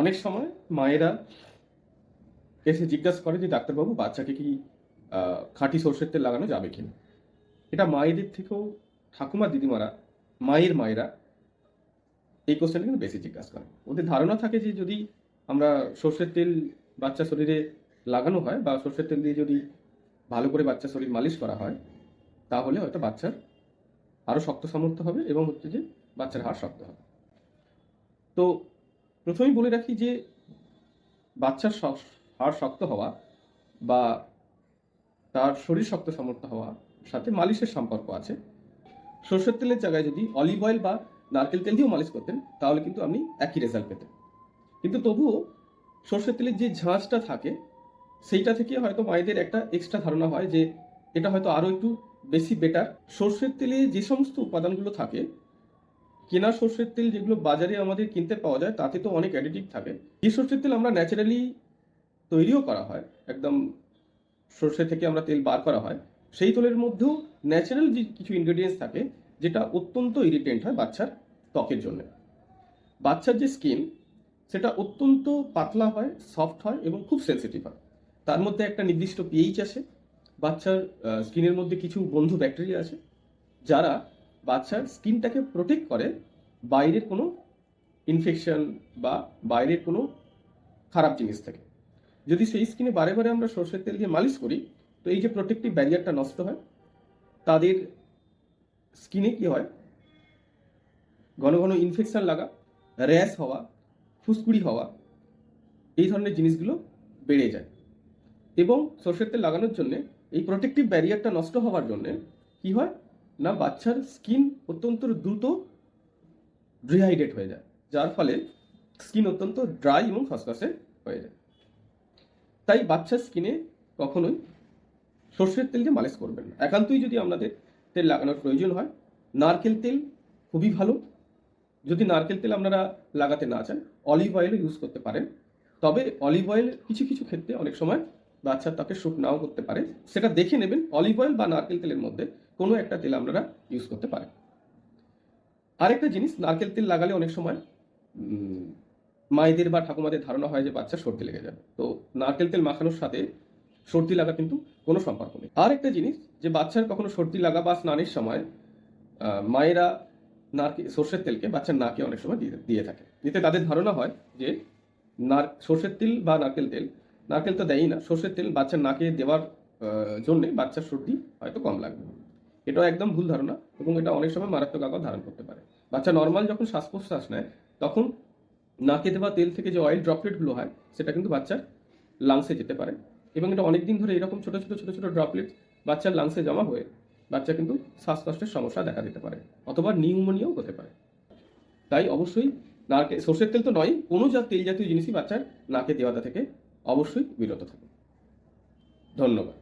অনেক সময় মায়েরা এসে জিজ্ঞাসা করে যে, ডাক্তারবাবু, বাচ্চাকে কি খাঁটি সর্ষের তেল লাগানো যাবে কিনা? এটা মায়েদের থেকেও ঠাকুমা দিদিমারা, মায়ের মায়েরা এই কোশ্চেনটা কিন্তু বেশি জিজ্ঞাসা করে ওদের ধারণা থাকে যে, যদি আমরা সর্ষের তেল বাচ্চা শরীরে লাগানো হয় বা সর্ষের তেল দিয়ে যদি ভালো করে বাচ্চা শরীর মালিশ করা হয়, তাহলে হয়তো বাচ্চার আরও শক্ত সামর্থ্য হবে এবং হচ্ছে যে বাচ্চার হাড় শক্ত হবে। তো প্রথমেই বলে রাখি যে বাচ্চার হাড় শক্ত হওয়া বা তার শরীর শক্ত সমর্থ হওয়া, সাথে মালিশের সম্পর্ক আছে। সরষের তেলের জায়গায় যদি অলিভ অয়েল বা নারকেল তেল দিয়েও মালিশ করতেন, তাহলে কিন্তু আপনি একই রেজাল্ট পেতেন। কিন্তু তবুও সর্ষের তেলের যে ঝাঁঝটা থাকে, সেইটা থেকে হয়তো মায়েদের একটা এক্সট্রা ধারণা হয় যে এটা হয়তো আরও একটু বেশি বেটার সর্ষের তেলে যে সমস্ত উপাদানগুলো থাকে কেনা সর্ষের তেল যেগুলো বাজারে আমাদের কিনতে পাওয়া যায়, তাতে তো অনেক অ্যাডিটিভ থাকে। যে সর্ষের তেল আমরা ন্যাচারালি তৈরিও করা হয়। একদম সর্ষে থেকে আমরা তেল বার করা হয়। সেই তেলের মধ্যেও ন্যাচারাল যে কিছু ইনগ্রেডিয়েন্টস থাকে, যেটা অত্যন্ত ইরিটেন্ট হয় বাচ্চার ত্বকের জন্য। বাচ্চার যে স্কিন সেটা অত্যন্ত পাতলা হয় সফট হয় এবং খুব সেন্সিটিভ হয়। তার মধ্যে একটা নির্দিষ্ট পিএইচ আছে বাচ্চার স্কিনের মধ্যে কিছু বন্ধু ব্যাকটেরিয়া আছে যারা বাচ্চার স্কিনটাকে প্রোটেক্ট করে বাইরের কোনো ইনফেকশন বা বাইরের কোনো খারাপ জিনিস থেকে। যদি সেই স্কিনে বারে বারে আমরা সর্ষের তেল দিয়ে মালিশ করি, তো এই যে প্রোটেক্টিভ ব্যারিয়ারটা নষ্ট হয়, তাদের স্কিনে কি হয়? ঘন ঘন ইনফেকশন লাগা র্যাশ হওয়া, ফুসকুড়ি হওয়া, এই ধরনের জিনিসগুলো বেড়ে যায়। এবং সর্ষের তেল লাগানোর জন্যে এই প্রোটেক্টিভ ব্যারিয়ারটা নষ্ট হওয়ার জন্যে কি হয়? না, বাচ্চার স্কিন অত্যন্ত দ্রুত ডিহাইড্রেট হয়ে যায়, যার ফলে স্কিন অত্যন্ত ড্রাই এবং খসখসে হয়ে যায়। তাই বাচ্চার স্কিনে কখনোই সর্ষের তেল দিয়ে মালিশ করবেন না। একান্তই যদি আপনাদের তেল লাগানোর প্রয়োজন হয়, নারকেল তেল খুবই ভালো। যদি নারকেল তেল আপনারা লাগাতে না চান, অলিভ অয়েলও ইউজ করতে পারেন। তবে অলিভ অয়েল কিছু কিছু ক্ষেত্রে অনেক সময় বাচ্চার ত্বকে শ্যুট নাও করতে পারে। সেটা দেখে নেবেন, অলিভ অয়েল বা নারকেল তেলের মধ্যে কোনো একটা তেল আপনারা ইউজ করতে পারেন। আরেকটা জিনিস, নারকেল তেল লাগালে অনেক সময় মায়েদের বা ঠাকুমাদের ধারণা হয় যে বাচ্চা সর্দি লেগে যাবে। তো নারকেল তেল মাখানোর সাথে সর্দি লাগা কিন্তু কোনো সম্পর্ক নেই। আর একটা জিনিস, যে বাচ্চার কখনো সর্দি লাগা বা স্নানের সময় মায়েরা নারকেল সর্ষের তেলকে বাচ্চার নাকে অনেক সময় দিয়ে দিয়ে থাকে। এতে তাদের ধারণা হয় যে নার, সর্ষের তেল বা নারকেল তেল, নারকেল তো দেয়ই না, সর্ষের তেল বাচ্চার নাকে দেওয়ার জন্য বাচ্চার সর্দি হয়তো কম লাগবে। এটাও একদম ভুল ধারণা এবং এটা অনেক সময় মারাত্মক আকার ধারণ করতে পারে। বাচ্চা নর্মাল যখন শ্বাস প্রশ্বাস নেয়, তখন নাকে দেওয়া তেল থেকে যে অয়েল ড্রপলেটগুলো হয়, সেটা কিন্তু বাচ্চার লাংসে যেতে পারে এবং এটা অনেক দিন ধরে এরকম ছোটো ছোটো ছোটো ছোটো ড্রপলেট বাচ্চার লাংসে জমা হয়ে বাচ্চা কিন্তু শ্বাসকষ্টের সমস্যা দেখা দিতে পারে অথবা নিউমোনিয়াও হতে পারে। তাই অবশ্যই নারকেল সর্ষের তেল তো নয়, কোনো যা তেল জাতীয় জিনিসই বাচ্চার নাকে দেওয়াটা থেকে অবশ্যই বিরত থাকুন। ধন্যবাদ।